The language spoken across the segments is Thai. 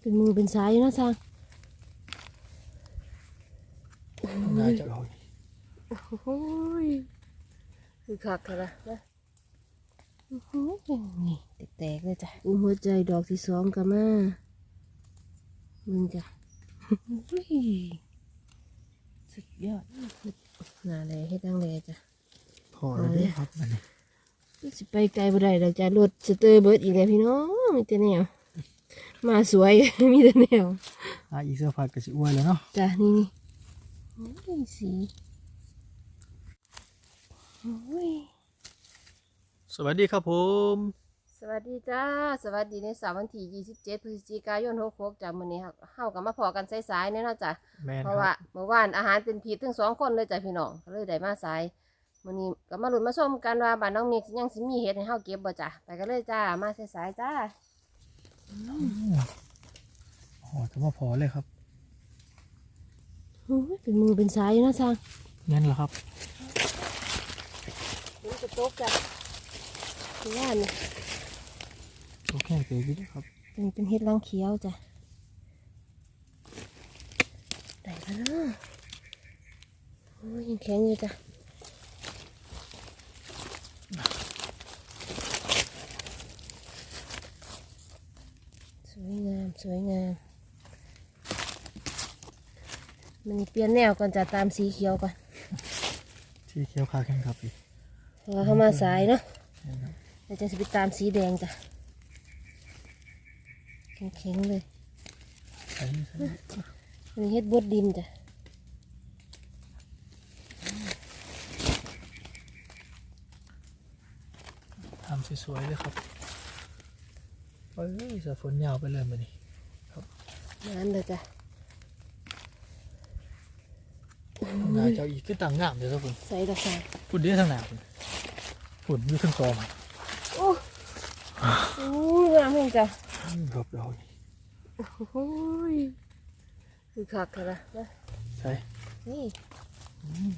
เป็นมือเป็นสายอยู่นาะช่างน่าจะเอาโอ้ยคือคักค่ะนะนะอื้อหือนี่แตกๆเลยจ้ะอุ้มหัวใจดอกที่สองกันมามึงจ้ะสุดยอดน่าเลยให้ตั้งเลยจ้ะพอแล้วครับมันนี่สิไปไกลบ่ได้ดอกจ้ะรถสเตอร์เบิร์ดอีกแล้วพี่น้องมีแต่แนว มาสวย มีแต่แนวอะอีกสักพักก็สิอ้วนแล้วเนาะจ้ะนี่นี่โอ้ยสีโอ้ยสวัสดีครับผม สวัสดีจ้า สวัสดีในเสาร์วันที่ 27 พฤศจิกายน66จ้ะมื้อนี้เฮาเฮาก็มาพอกันสายๆเนี่ยเนาะจ้ะ แมนเพคราะรัว่าบเมื่อวานอาหารเป็นพิษทั้งสองคนเลยจ้ะพี่น้องก็เลยได้มาสายมื้อนี้ก็มาลุ้นมาชมกันว่าบ้านน้องมิกยังสิมีเฮ็ดให้เฮาเก็บบ่จ้ะไปกันเลยจ้ามาสายๆจ้า โอ้โหจะมาพอเลยครับโอ้ยเป็นมือเป็นสายอยู่เนาะช่างงั้นเหรอครับนี่จะตกจ้ะที่ว่านี่โอเคเกิดขึ้นครับเป็นเป็นเฮ็ดรังเขียวจ้ะได้แล้วเนาะโอ้ยยังแข็งอยู่จ้ะสวยงาม สวยงามมันเปลี่ยนแนวก่อนจะตามสีเขียวก่อนที่เคี้ยวขาแข็งครับพี่เพราะว่าเข้ามาสายเนาะแม่นครับเราจะไปตามสีแดงจ้ะแข็งๆเลยใส่ใส่อันนี้เฮ็ดบดดินจ้ะทำสวยๆเลยครับเอ้ยสะฝนยาวไปเลยมันนี่ น้ำเลยจ้ะน่าจะเอาอีกขึ้นต่างงามเดี๋ยวสักคนใส่ดอกสายฝุ่นเดียวทางหนาฝุ่นฝุ่นอยู่ทั้งกองโอ้โอ้ยงามเองจ้ะอืมรอบเรานี่โอ้ยคือคักเลยนะนะใส่นี่อืม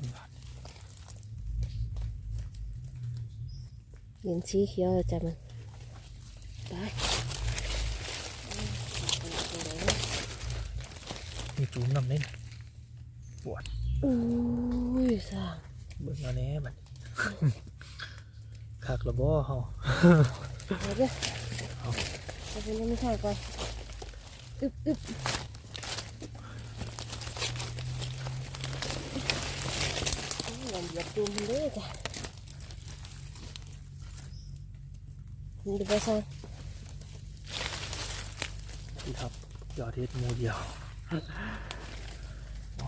เห็นสีเขียวแล้วจ้ะมันไป มี จุ่มน้ำเล่นปวดโอ้ยสร้างเบิ่งเอาแน่บัดคักระบ่เฮาเอาเด้อเอาไปเล่นไม่ใช่ก่อนอึบอึบโอ้ยลองเหยียบดูมันเด้อจ้ะนี่ดูไปซะพี่ครับยอดเทศโมเดียวเอา ค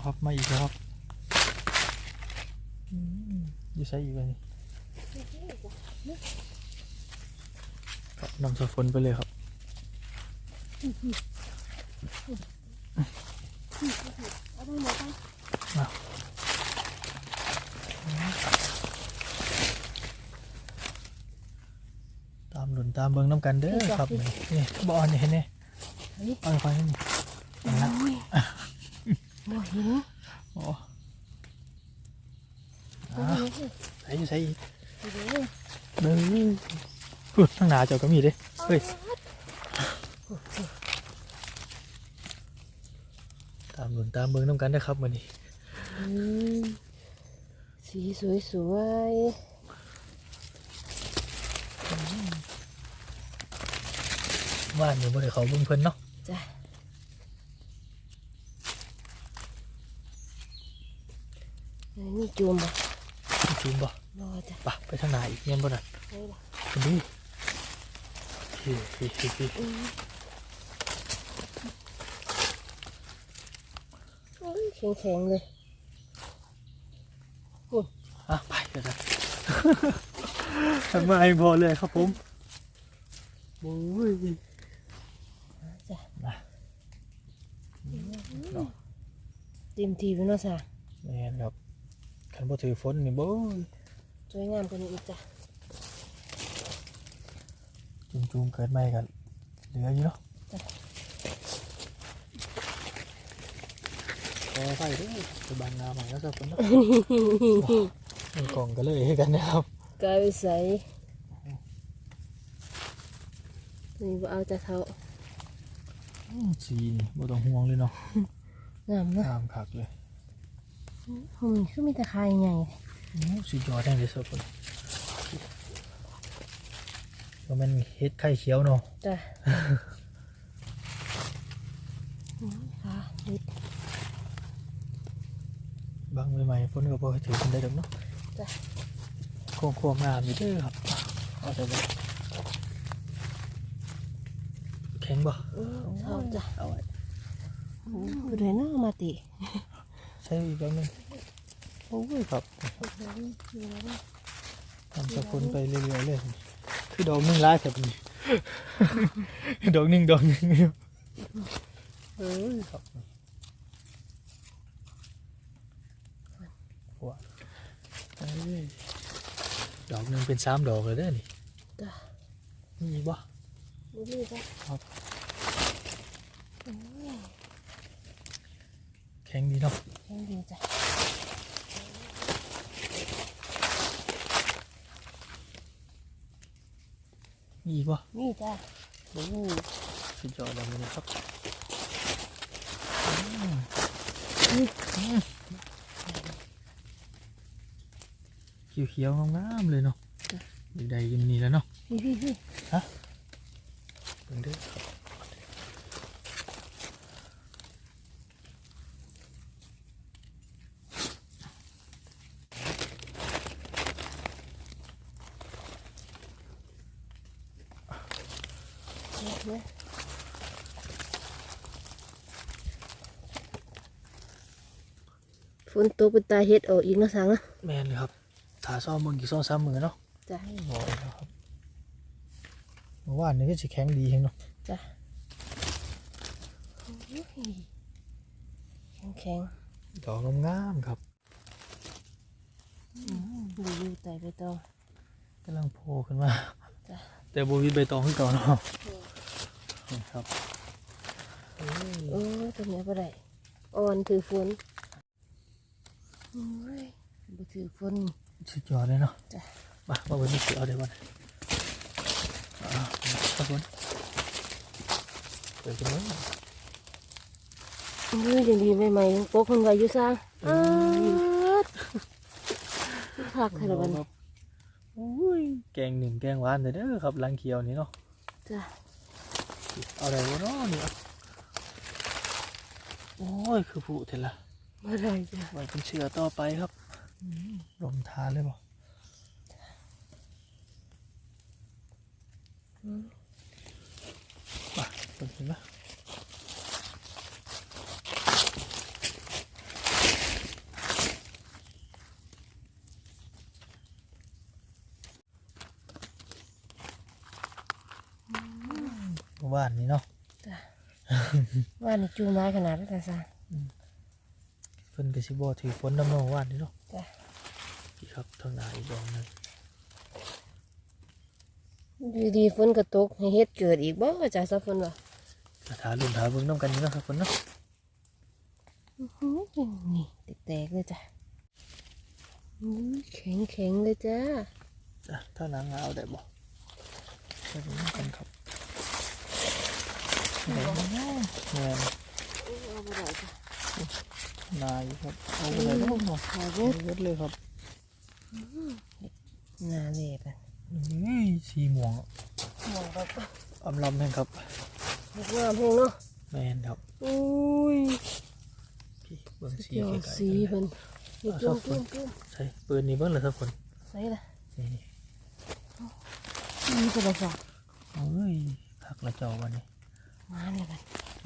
รับมาอีกแล้วครับอืมอยู่ใส่อีกเลยนี่ครับนำสะฝนไปเลยครับเอาได้หมดไปตามหลุนตามเบิ่งน้ำกันเด้อครับนี่นี่บอลนี่เห็นไหมเอาไฟนี่ นั่นละโอ้ยบ่เห็นโอ้โอ้อะยใส่อยู่ใส่อีกเดี๋ยวเด้อพูดทั้งหนาเจ้าก็มีเด้เฮ้ยตามหลุนตามเบิ่งน้ำกันเด้อครับมื้อนี้อืมสีสวยสวยว่านอยู่บ่ได้เขาเบิ่งเพิ่นเนาะ ๆจ้ะอันนี้จูมบ่มีจูมบ่รอจ้ะปะไปทางหนาอีกเงี้ยบ่นั่นไปละคุณดูเฮ้ยเฮ้ยเฮ้ยเฮ้ยอืมโอ้ยแข็งๆเลยอะไปเดี๋ยวนะทำไมพอเลยครับผมโอ้ยจ้ะมาเต็มทีแล้วเนาะสาแม่นครับ คันบ่ถือฝนนี่โบ้ยสวยงามกว่านี้อีกจ้ะจุ่มจุ่มๆเกิดใหม่กันเหลืออยู่เนาะขอไฟด้วยไปบางนาใหม่แล้วสักคนเนาะมีกล่องก็เลยให้กันนะครับกลายเป็นใสนี่บ่เอาจะเท่าอืมสีนี่บ่ต้องห่วงเลยเนาะงามเนาะงามคักเลย อืมคือมีแต่คายใหญ่โอ้สุดยอดแน่เลยสักคนว่ามันเฮ็ดไข่เขียวเนาะจ้ะอืมค่ะนิดบางใหม่ๆฝนก็บ่ให้ถือกันได้ดอกเนาะจ้ะโค้งโค้งๆงามอยู่เด้อครับเอาแต่บ่แข็งบ่อืมเอาจ้ะเอาไว้คือเลยเนาะมาติใช้อีกแบบหนึง โอ้ยครับทำสะพนไปเรื่อยๆเลยคือดอกหนึงร้ายแบบนี้ดอกหนึงดอกหนึงเอ้ยครับหัวเอ้ยดอกหนึงเป็นสามดอกเลยเด้อนี่จ้ะมีอีกบ่ดูนี่จ้ะครับโอ้ยแข็งดีเนาะแข็งดีจ้ะ มีอีกบ่นี่จ้ะโอ้สุดยอดเลยนะครับเขียวๆงามๆเลยเนาะอยู่ใดกินนี่แล้วเนาะพี่พี่พี่เบิ่งเด้อครับ เนี่ยฝ นตกเป็นตาเฮ็ดออกอีกเนาะสังนะแม่นเลยครับถาซ่อมเบิ่งกี่ซ่อมซ้ำมือเนาะจ้ะบอกเลยครับเมื่อวานนี้ก็สิแข็งดีเฮงเนาะจ้ะแข็งแข็งดอกงามๆครับดูอยู่ไต่ไปต่อกำลังโผล่ขึ้นมาจ้ะแต่บ่มีใบตองขึ้นก่อนเนาะครับโอ้ตัวนี้ยบ่ได้อ่อนถือฝน บ่ถือฝนสุดยอดเลยเนาะจ้ะมาว่าวันนี้สิเอาได้บ่นะอ่าครับผมเปิดกันเลยโอ้ยยังดีใหม่ๆยังปกมันไว้อยู่ซ่างอ้าวพักให้ละบัดนครับอุ้ยแกงหนึ่งแกงหวานเด้อครับลังเขียวนี่เนาะจ้ะเอาได้บ่เนาะนี่เอาโอ้ยคือผู้เถอะละ บ่ได้จ้ะไว้เป็นเชื่อต่อไปครับลมทานเลยบ่อืมมาเปิดเห็นไหมเมื่อวานนี้เนาะจ้ะว่านี่จูงไม้ขนาดนั้นนะซ่างเพิ่นก็สิบ่ถือฝนน้ำเนองวานนี้เนาะจ้ะอีกครับทางหน้าอีกดอกหนึงดีดีๆฝนก็ตกให้เฮ็ดเกิดอีกบ่จ้ะซะฝนว่ากระถาลุ่นถาเบิ่งน้ำกันอยู่เนาะครับเพิ่นเนาะอื้อหือนี่แตกๆเลยจ้ะอื้อแข็งๆเลยจ้ะจ้ะถ้าหนังเอาได้บ่ไปเบิ่งน้ำกันครับไหนเนาะแม่น เอาบ่ได้จ้ะ นาอยู่ครับเอาไปเลยเนาะเนาะเอาเอาเบิดเบิดเลยครับหน้าเละกันนี่สีม่วงมองแบบอำลำแม่งครับงามเพลงเนาะแม่นครับอุ้ยพี่เบิ่งสีเกี่ยวไกลๆสีกันเพิ่นนี่จุ่มจุ่มจุ่มใช่ปืนนี้เบิ่งเลยครับคนใส่ละนี่นี่นี่เป็นอะไรจ้ะโอ้ยคักละเจ้าวันนี้มาเนี่ยกั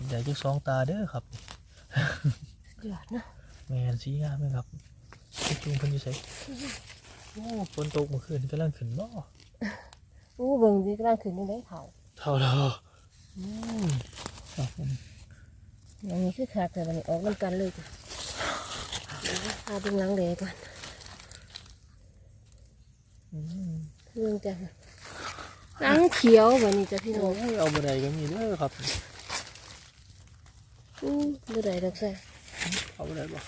นใหญ่จักสองตาเด้อครับสุด ยอดเนาะแม่นสีงามไหมครับไปจุงเพิ่นอยู่ไสโอ้ฝนตกเมื่อคืนกำลังขึ้นบ่อู้เบิ่งดีกำลังขึ้นนี่ได้เถ่าเท่าแล้วอืมครับผมอย่างนี้คือขาดแต่วันนี้ออกน้ำกันเลยจ้ะเดี๋ยวเอาดึงหลังเด็กก่อนอืมเรื่องจ้ะหลังเขียวแบบนี้จ้ะพี่น้อโอ้งยเอาบ่ได้ก็มีเด้อครับ อู้บ่ได้ดอกใส่ เอาบ่ได้บ่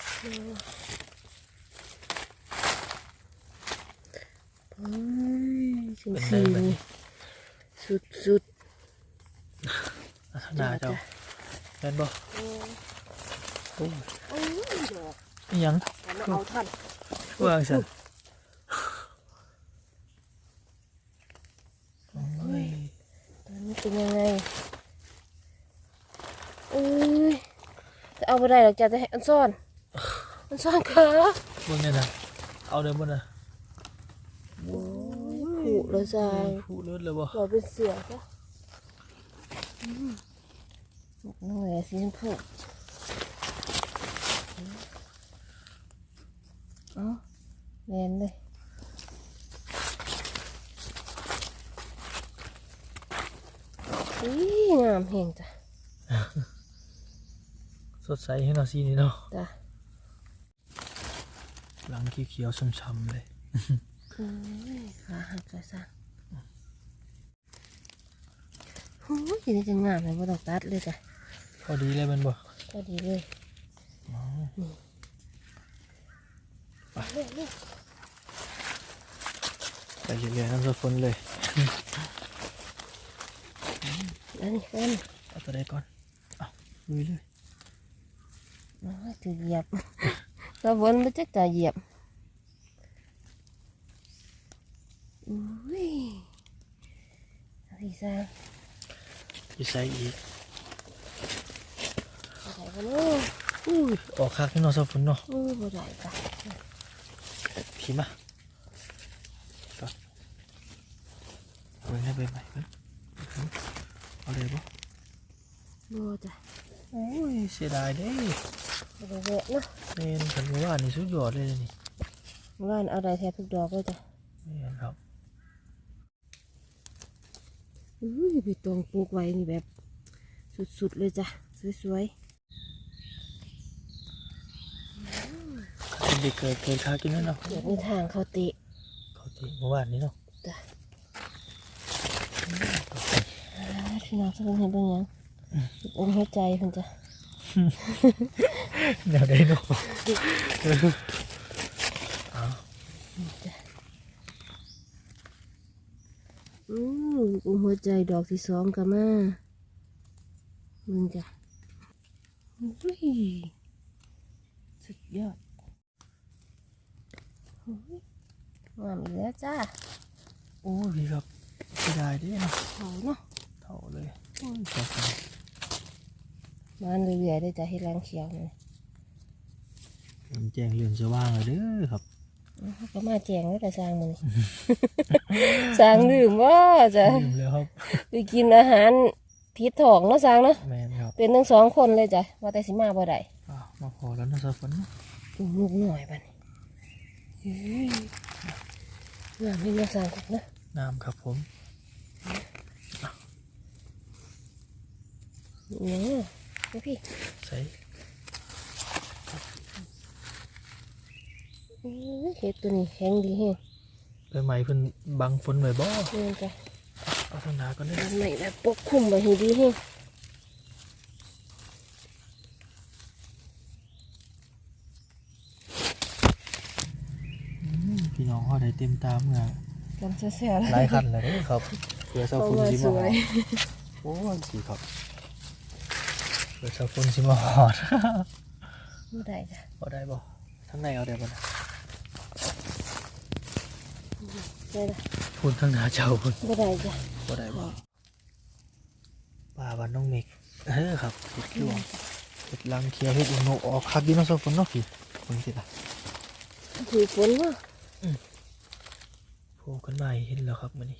เฮ้ยสีสีนี่สุดสุดอะหน้าเจ้าแม่นบ่เออโอ้ยโอ้ยดอกอิหยังแต่มาเอาทันว่างซั่นโอ้ยตอนนี้เป็นยังไงเอ้ย จะเอาไปได้หรอกจ้ะจะให้อันซ่อนอันซ่อนขาเบิ่งเนี่ยนะเอาได้บ่น่ะโอ้ยผูกเลยจ้าพูดเลิศเลยบ่หัวเป็นเสือจ้ะอืมน้องแหวนสีชมพูเอ้าแมนเลยอีงามเฮงจ้ะ สดใสให้เนาะสีนี้เนาะจ้ะหลังเขียวๆช้ำๆเลยโอ้ยขาหักเลยจ้ะโอ้ยทีนี้จะงามเลยไม่ต้องตัดเลยจ้ะพอดีเลยแมันบ่ก็ดีเลยอ๋อเรื่อยไปเรื่อยๆน้ำสดฝนเลยๆแล้วนี่กันเอาตัวใดก่อนเอาลุยเลยโอ้ย ถือเหยียบก็วนไปจักจะเหยียบอุ้ยอะไรซะอีใส่อีกอะไรกันเนาะอุ้ยออกคักนี่เนาะสดฝนเนาะอู้บ่ได้จ้ะขี่มาก่อนเอาไปให้ไปใหม่เพิ่นเอาเลยบ่บ่จ้ะโอ้ยเสียดายเด้ บ่ได้แวะเนาะเมนกันว่านี่สุดยอดเลยนี่เมื่อวานเอาได้แทบทุกดอกเลยจ้ะเมนครับอุ้ยไปตรงปลูกไว้นี่แบบสุดๆเลยจ้ะสวยเป็นเด็กเกิดเกิดค้ากินแล้วเนาะๆเดี๋ยวมีทางเขาเตะเขาตีเมื่อวานนี้เนาะจ้ะอ่าพี่น้องจะเป็นเห็นเป็นหยังอมหัวใจเพิ่นจ้ะ แนวได้เนาะเอาอืออมหัวใจดอกที่สองก็มามึงจ้ะอุ้ยสุดยอดอุ้ยงามอีกแล้วจ้าโอ้ยพี่ครับเสียดายเด้เนาะเขาเนาะเท่าเลยโอ้ยขอบคุณ มาเรื่อยๆได้จ้ะให้ล้างเขียวเลยมันแจ้งเรื่องสว่างเลยเด้อครับเขาก็มาแจงแล้วแต่สร้างมันสร้างลืมว่าจะลืมแล้วครับไปกินอาหารพิษถองเนาะสร้างเนาะแมนครับเป็นทั้งสองคนเลยจ้ะว่าแต่สิมาบ่ได้อ้าวมาพอแล้วนะสะฝนเนาะดูลูกหน่อยบัดนี้เฮ้ยงามให้มาสร้างกันนะน้ำครับผมเนี่ยนี่ พี่ใส่อื้อเห็ดตัวนี้แข็งดีแฮงใบไม้เพิ่นบังฝนไว้บ่นี่จ้ะเอาทางหนาก่อนเด้อทำไมแบบปกคลุมไว้ให้ดีแฮงอืมพี่น้องเขาได้เต็มตามเมื่อกันแซ่ๆเลยหลายคันแล้วเด้อครับเพื่อเสาเพราะฝนว่าสิสมาหวอยดโอ้ยสิครับ เพื่อเสาฝนสิมาหอดบ่ได้จ้ะเอาได้บ่ทางในเอาได้บ่นะได้ละพูดทางหน้าเจ้าพุ่นบ่ได้จ้ะบ่ได้บ่ป่าบ้านน้องเมกเออครับเฮ็ดลวงเฮ็ดลังเคียวเฮ็ดอีโนออกคักอยู่เนาะเสาฝนเนาะพี่เพิ่นสิล่ะถือฝนว่าโผล่ขึ้นมาให้เห็นแล้วครับมื้อนี้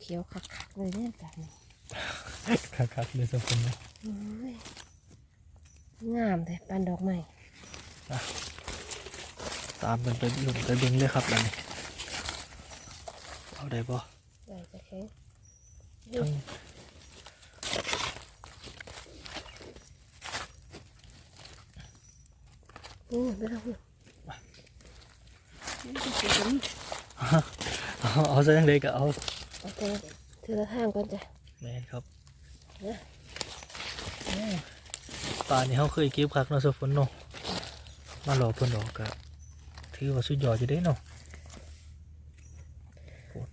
เขียวคักๆเลยเนี่ยจ้ะนี่คักๆเลยเสาฝนเนาะโอ้ยงามเลยปานดอกไม้ตามกันไปลุ่นไปเบิ่งเลยครับบัดนี้เอาได้บ่ได้จะแข็งทั้งนี่ไปแล้วนี่เอาเอาซะจังไดก็เอา เอาแต่เธอละทางก่อนจ้ะแม่นครับเอ้ยป่านี่เขาเคยเก็บคักเนาะสฝนเนาะมาหลอกเพิ่นดอกก็ถือว่าสุดยอดอยู่เด้เนาะโพด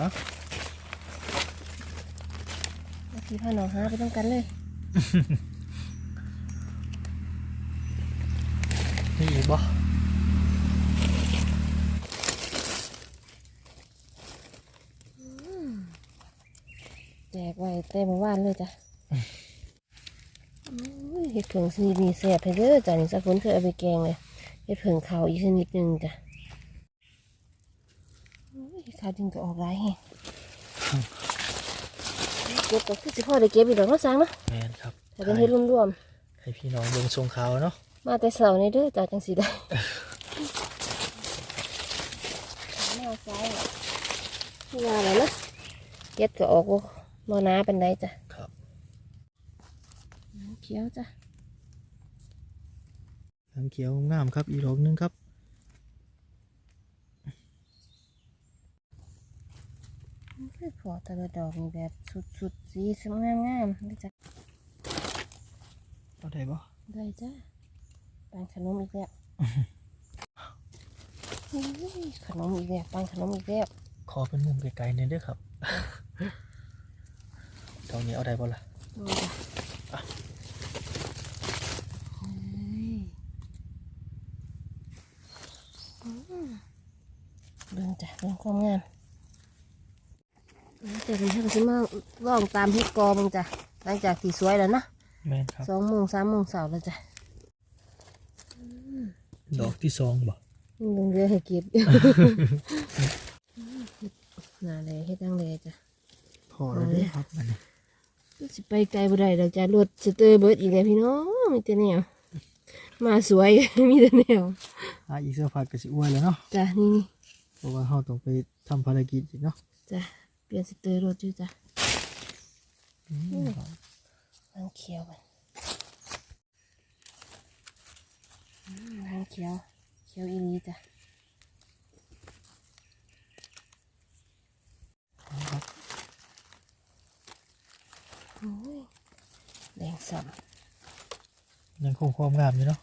อะแล้วพี่พาน้องหาไปต้องกันเลยนี่อีกบ่ แจกไว้เต็มบ้านเลยจ้ะอุ้ยเห็ดเผิงชนิดนี้แซ่บให้เด้อจ้ะนี่สักคนเคยเอาไปแกงเลยเห็ดเผิงขาวอีกชนิดหนึ่งจ้ะอุ้ยขาวจริงก็ออกหลายแฮงเก็บก็คือสิพ่อได้เก็บอีกดอกเนาะสังเนาะแมนครับถ้าเป็นเห็ดรวมให้พี่น้องเบิ่งทรงขาวเนาะๆมาแต่เสาร์นี่เด้อจ้ะจังสิได้มาซ้ายอะที่ว่าอะไรนะเก็บก็ออกบ่ บ่หนาเป็นไดจ้ะครับเขียวจ้ะหางเขียวงามครับอีกดอกหนึงครับพอแต่ละดอกนี่แบบสุดๆสีสวยงามๆได้จ้ะเอาได้บ่ได้จ้ะปังขนมอีกแล้วอุ้ยขนมอีกแล้วปังขนมอีกแล้วขอเป็นมุมไกลๆหน่อยเด้อครับ ดอกนี้เอาได้บ่ล่ะนี่จ้ะเฮ้ยอืมเบิ่งจ้ะเบิ่งความงามเดี๋ยวเป็นให้กันมาลองตามเฮ็ดกอมึงจ้ะหลังจากที่สวยแล้วนะแม่นครับ สองโมงสามโมงเสาร์แล้วจ้ะดอกที่สองบ่ลงเรือให้เก็บ น่าเลยให้ตั้งเลยจ้ะ พอแล้วเด้อครับมันนี้ สิไปไกลบ่ได้ดอกจ้ะรถสเตอร์เบิร์ดอีกแล้วพี่น้องมีแต่แนวมาสวย มีแต่แนวอะอีกสักพักก็สิอ้วยแล้วเนาะจ้ะนี่นี่เพราะว่าเฮาต้องไปทำภารกิจอีกเนาะจ้ะเปลี่ยนสเตอร์รถอยู่จ้ะอืมครับนางเขียวกันอืมนางเขียว เขียวอีนี้จ้ะครับโอ้ย แดงสัมยังคงความงามอยู่เนาะ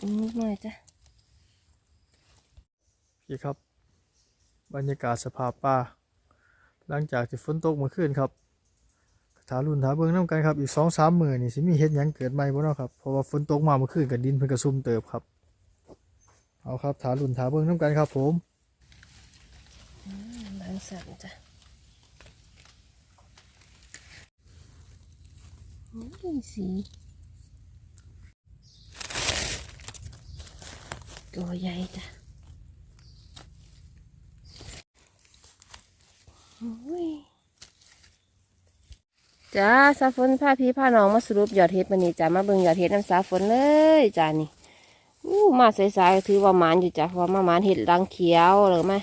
อีกนิดหน่อยจ้ะพี่ครับ บรรยากาศสภาพป่า หลังจากที่ฝนตกเมื่อคืนครับถารุ่นถาเบิ่งน้ำกันครับ อีกสองสามมื้อนี่สิมีเฮ็ดหยังเกิดใหม่บ่เนาะครับ เพราะว่าฝนตกมาเมื่อคืนกับดินเพิ่นก็ซุ่มเติบครับ เอาครับถารุ่นถาเบิ่งน้ำกันครับ ผมนางสัมจ้ะ สีตัวใหญ่จ้ะโอ้ยจ้าสาฝนพาพี่พาน้องมาสรุปยอดเห็ดมันนี่จ้ามาเบิ่งยอดเห็ดน้ำสาฝนเลยจ้านี่อู้มาสายๆถือว่าหมานอยู่จ้ะเพราะว่ามาหมานเห็ดรังเขียวหรือไม่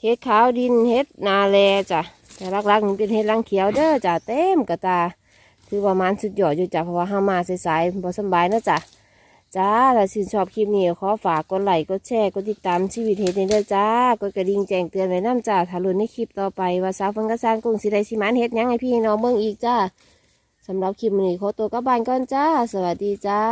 เห็ดขาวดินเห็ดนาแลจ้ะแต่รักๆนี่เป็นเห็ดรังเขียวเด้อจ้ะเต็มกระตา ถือว่ามานสุดยอดอยู่จ้ะเพราะว่าห้ามาสายๆบ่สบายนะจ้ะจ้าถ้าชื่นชอบคลิปนี้ขอฝากกดไลค์กดแชร์กดติดตามชีวิตเฮ็ดนี่เด้อจ้ากดกระดิ่งแจ้งเตือนไว้น้ำจ้าถ้าลุ้นในคลิปต่อไปว่าสาวฟังกระซางกุ้งสิไดสิมันเฮ็ดยังไงพี่น้องเบิ่งอีกจ้าสำหรับคลิปนี้ขอตัวกลับบ้านก่อนจ้า สวัสดีจ้า